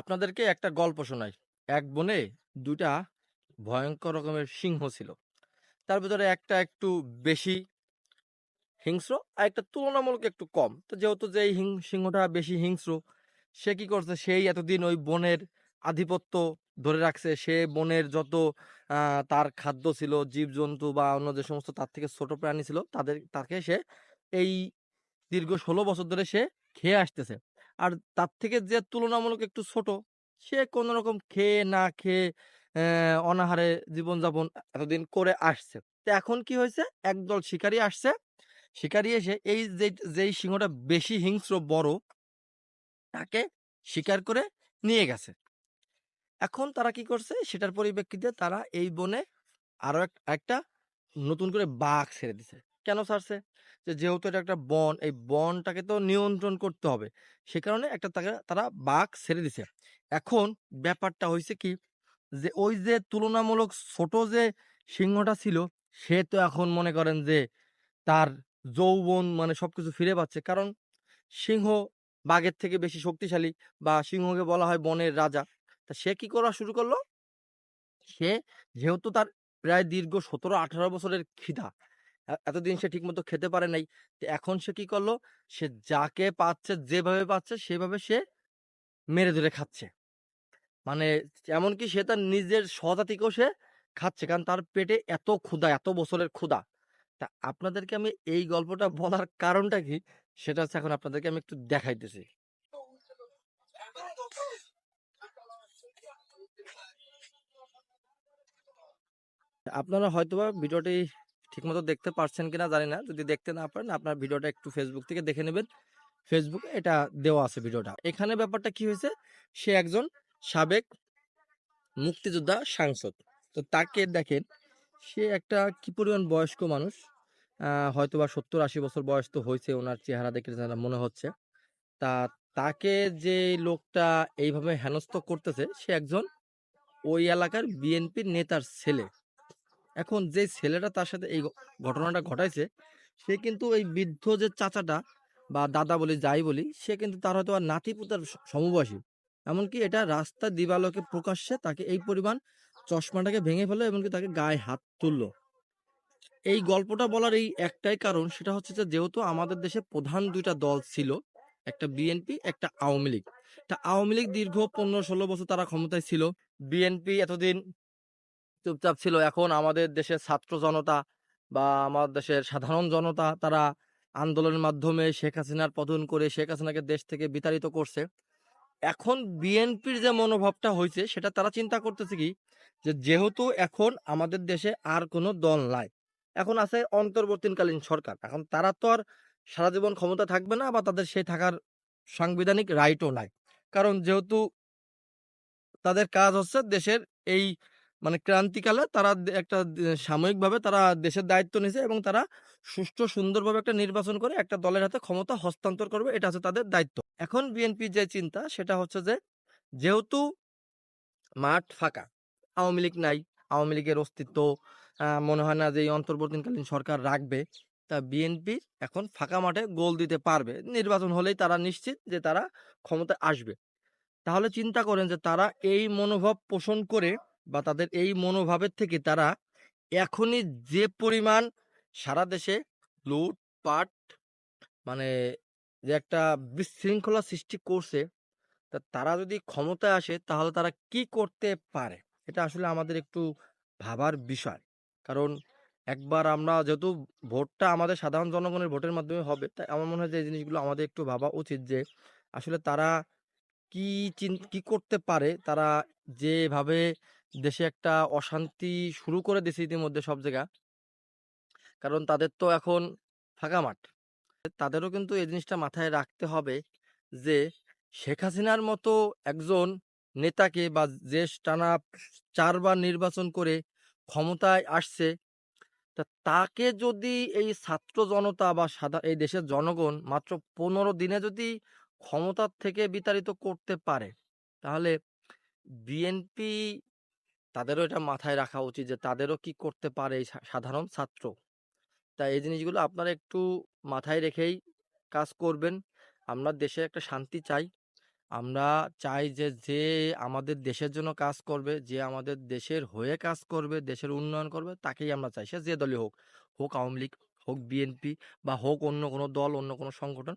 আপনাদেরকে একটা গল্প শোনাই। এক বনে ২ ভয়ঙ্কর রকমের সিংহ ছিল। তার ভিতরে একটা একটু বেশি হিংস্র, আর একটা তুলনামূলক একটু কম। তো যেহেতু যেই হিং সিংহটা বেশি হিংস্র, সে কি করছে? সেই এতদিন ওই বনের আধিপত্য ধরে রাখছে। সে বনের যত তার খাদ্য ছিল, জীবজন্তু বা অন্য যে সমস্ত তার থেকে ছোট প্রাণী ছিল, তাদের তাকে সে এই দীর্ঘ ১৬ বছর ধরে সে খেয়ে আসতেছে। আর তার থেকে যে তুলনামূলক একটু ছোট, সে কোনো রকম খেয়ে না খেয়ে অনাহারে জীবনযাপন এতদিন করে আসছে। তো এখন কি হয়েছে? একদল শিকারি আসছে। শিকারি এসে এই যে যেই সিংহটা বেশি হিংস্র বড়, তাকে শিকার করে নিয়ে গেছে। এখন তারা কি করছে? সেটার পরিপ্রেক্ষিতে তারা এই বনে আরও এক একটা নতুন করে বাঘ ছেড়ে দিছে। কেন ছাড়ছে? যে যেহেতু এটা একটা বন, এই বনটাকে তো নিয়ন্ত্রণ করতে হবে। সে কারণে একটা তাকে তারা বাঘ ছেড়ে দিছে। এখন ব্যাপারটা হয়েছে কি? যে ওই যে তুলনামূলক ছোট যে সিংহটা ছিল, সে তো এখন মনে করেন যে তার যৌবন মানে সবকিছু ফিরে পাচ্ছে। কারণ সিংহ বাঘের থেকে বেশি শক্তিশালী বা সিংহকে বলা হয় বনের রাজা। তা সে কি করা শুরু করল? সে যেহেতু তার প্রায় দীর্ঘ ১৭-১৮ বছরের ক্ষিধা। এতদিন সে ঠিকমতো খেতে পারে নাই। এখন সে কি করল? সে যাকে পাচ্ছে, যেভাবে পাচ্ছে সেভাবে সে মেরে ধরে খাচ্ছে। মানে এমনকি সে তার নিজের স্বজাতিকেও সে খাচ্ছে। কারণ তার পেটে এত ক্ষুধা, এত বছরের ক্ষুধা। তা আপনাদেরকে আমি এই গল্পটা বলার কারণটা কি? সেটা হচ্ছে এখন আপনাদেরকে আমি একটু দেখাইতেছি। আপনারা হয়তোবা ভিডিওটি ঠিকমতো দেখতে পারছেন কিনা জানি না। যদি দেখতে না পারেন আপনার ভিডিওটা একটু ফেসবুক থেকে দেখে নেবেন। ফেসবুকে এটা দেওয়া আছে ভিডিওটা। এখানে ব্যাপারটা কি হয়েছে? সে একজন সাবেক মুক্তিযোদ্ধা সাংসদ। তো তাকে দেখেন, সে একটা কি পরিমাণ বয়স্ক মানুষ। আ হয়তোবা ৭০-৮০ বছর বয়স তো হয়েছে ওনার চেহারা দেখে মনে হচ্ছে। তা তাকে যে লোকটা এইভাবে হেনস্থ করতেছে, সে একজন ওই এলাকার বিএনপির নেতার ছেলে। এখন যে ছেলেটা তার সাথে এই ঘটনাটা ঘটাইছে, সে কিন্তু এই বৃদ্ধ যে চাচাটা বা দাদা বলি, যাই বলি, সে কিন্তু তার হয়তোবা নাতি-পুতার স সমবয়সী। এমনকি এটা রাস্তা দিবালোকে প্রকাশ্যে তাকে এই পরিমাণ চশমাটাকে ভেঙে ফেলল এমনকি তাকে গায়ে হাত তুললো। এই গল্পটা বলার এই একটাই কারণ সেটা হচ্ছে যে যেহেতু আমাদের দেশে প্রধান দুইটা দল ছিল। একটা বিএনপি, একটা আওয়ামী লীগ। তা আওয়ামী লীগ দীর্ঘ ১৫-১৬ বছর তারা ক্ষমতায় ছিল। বিএনপি এতদিন চুপচাপ ছিল। এখন আমাদের দেশের ছাত্র জনতা বা আমাদের দেশের সাধারণ জনতা, তারা আন্দোলনের মাধ্যমে শেখ হাসিনার পতন করে শেখ হাসিনাকে দেশ থেকে বিতাড়িত করছে। এখন বিএনপির যে মনোভাবটা হয়েছে সেটা তারা চিন্তা করতেছে কি? যে যেহেতু এখন আমাদের দেশে আর কোনো দল নাই। এখন আছে অন্তর্বর্তীকালীন সরকার। এখন তারা তো আর সারা জীবন ক্ষমতা থাকবে না বা তাদের সেই থাকার সাংবিধানিক রাইটও নাই। কারণ যেহেতু তাদের কাজ হচ্ছে দেশের এই মানে ক্রান্তিকালে তারা একটা সাময়িকভাবে তারা দেশের দায়িত্ব নিছে এবং তারা সুষ্ঠু সুন্দরভাবে একটা নির্বাচন করে একটা দলের হাতে ক্ষমতা হস্তান্তর করবে। এটা হচ্ছে তাদের দায়িত্ব। এখন বিএনপির যে চিন্তা সেটা হচ্ছে যে যেহেতু মাঠ ফাঁকা, আওয়ামী লীগ নাই, আওয়ামী লীগের অস্তিত্ব মনে হয় না যে এই অন্তর্বর্তীকালীন সরকার রাখবে। তা বিএনপি এখন ফাঁকা মাঠে গোল দিতে পারবে। নির্বাচন হলেই তারা নিশ্চিত যে তারা ক্ষমতায় আসবে। তাহলে চিন্তা করেন যে তারা এই মনোভাব পোষণ করে বা তাদের এই মনোভাবের থেকে তারা এখনই যে পরিমাণ সারা দেশে লুটপাট মানে যে একটা বিশৃঙ্খলা সৃষ্টি করছে, তা তারা যদি ক্ষমতায় আসে তাহলে তারা কি করতে পারে? এটা আসলে আমাদের একটু ভাবার বিষয়। কারণ একবার আমরা যেহেতু ভোটটা আমাদের সাধারণ জনগণের ভোটের মাধ্যমে হবে, তাই আমার মনে হয় যে এই জিনিসগুলো আমাদের একটু ভাবা উচিত যে আসলে তারা কি চিন কি করতে পারে? তারা যেভাবে দেশে একটা অশান্তি শুরু করে দিছে ইতিমধ্যে সব জায়গা। কারণ তাদের তো এখন ফাঁকা মাঠ। তাদেরও কিন্তু এই জিনিসটা মাথায় রাখতে হবে যে শেখ হাসিনার মতো একজন নেতাকে বা যে টানা চারবার নির্বাচন করে ক্ষমতায় আসছে, তা তাকে যদি এই ছাত্র জনতা বা সাদা এই দেশের জনগণ মাত্র ১৫ দিনে যদি ক্ষমতার থেকে বিতাড়িত করতে পারে, তাহলে বিএনপি তাদেরও এটা মাথায় রাখা উচিত যে তাদেরও কি করতে পারে এই সাধারণ ছাত্র। তাই এই জিনিসগুলো আপনারা একটু মাথায় রেখেই কাজ করবেন। আমরা দেশে একটা শান্তি চাই। আমরা চাই যে, যে আমাদের দেশের জন্য কাজ করবে, যে আমাদের দেশের হয়ে কাজ করবে, দেশের উন্নয়ন করবে তাকেই আমরা চাই। সে যে দলই হোক। হোক আওয়ামী লীগ, হোক বিএনপি বা হোক অন্য কোনো দল, অন্য কোনো সংগঠন।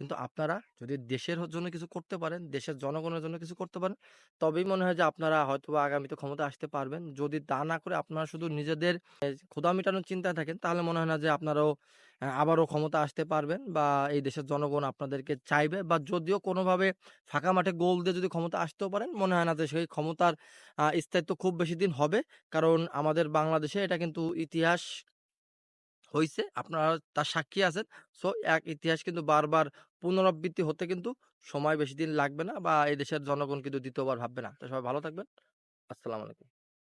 কিন্তু আপনারা যদি দেশের জন্য কিছু করতে পারেন, দেশের জনগণের জন্য কিছু করতে পারেন, তবেই মনে হয় যে আপনারা হয়তোবা আগামীতে ক্ষমতা আসতে পারবেন। যদি তা না করে আপনারা শুধু নিজেদের এ ক্ষুধা মেটানোর চিন্তায় থাকেন, তাহলে মনে হয় না যে আপনারাও আবারও ক্ষমতা আসতে পারবেন বা এই দেশের জনগণ আপনাদেরকে চাইবে বা যদিও কোনোভাবে ফাঁকা মাঠে গোল দিয়ে যদি ক্ষমতা আসতেও পারেন, মনে হয় না যে সেই ক্ষমতার স্থায়িত্ব খুব বেশি দিন হবে। কারণ আমাদের বাংলাদেশে এটা কিন্তু ইতিহাস হইছে। আপনারা তার সাক্ষী আছেন। সো, এক ইতিহাস কিন্তু বারবার পুনরাবৃত্তি হতে কিন্তু সময় বেশি দিন লাগবে না বা এই দেশের জনগণ কিন্তু দ্বিতীয়বার ভাববে না। তো সবাই ভালো থাকবেন। আসসালামু আলাইকুম।